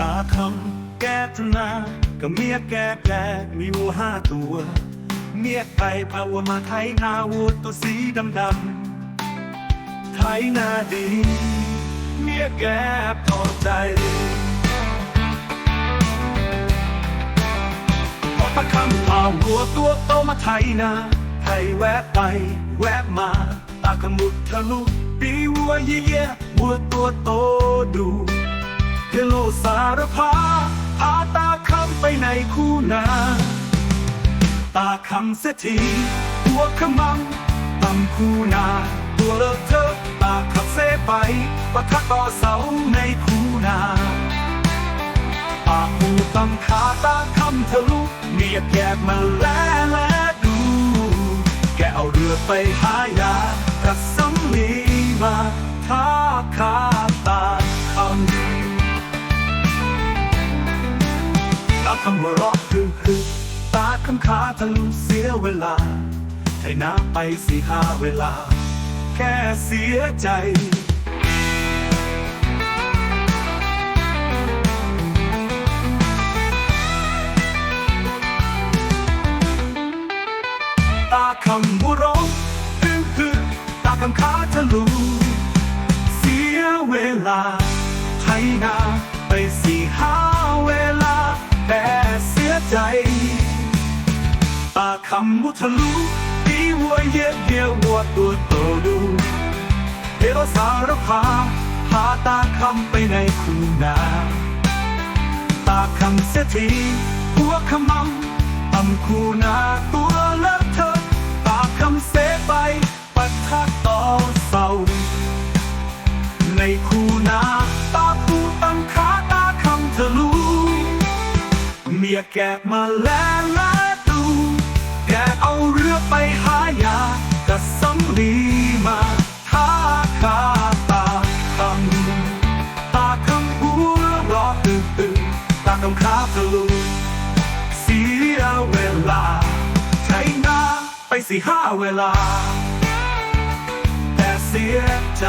ตาคำแก่แก่มีวัวห้าตัว เมียไก่พาวัวมาไถนาวัวตัวสีดำดำๆไถนาดี เมียแก่พอใจพอตะคำพาวัวตัวโตมาไถนาไถแวะไป แวะมาตาขมุดทะลุปีวัวเยี่ยวัวตัวโตดู เฮโลสารพาพาตาคำไปในคูนา ตาคำเสียทีหัวขมังตำคูนาตัวเลอะเทอตาขับเสไปปะทะต่อเสาในคูนาปากหูตำขาตาคำทะลุเมียแกมาแลแลดู แกเอาเรือไปหายากับสำลีมาท้าขา ตาคำหัวเราะคือคือตาคำขาทะลุเสียเวลาไถน้ำไปสี่ห้าเวลา แค่เสียใจตาคำบัวร้องฮึ่ฮึตาคำขาทะลุ เสียเวลาไทยนา คำมุทะลุปีวัวเยี่ยเดียววัวตัวโตดูเฮโรสารพาพาตาคำไปในคูนาตาคำเสียทีหัวขมำอำคูนาตัวเลอะเทอะตาคำเสไป ปัดทักต่อเศร้าในคูนาตาปูตั้งขาตาคำทะลุเมียแกะมาแลแนตาคำขาทะลุเสียเวลา ใช้นาไปสี่ห้าเวลา แต่เสียใจ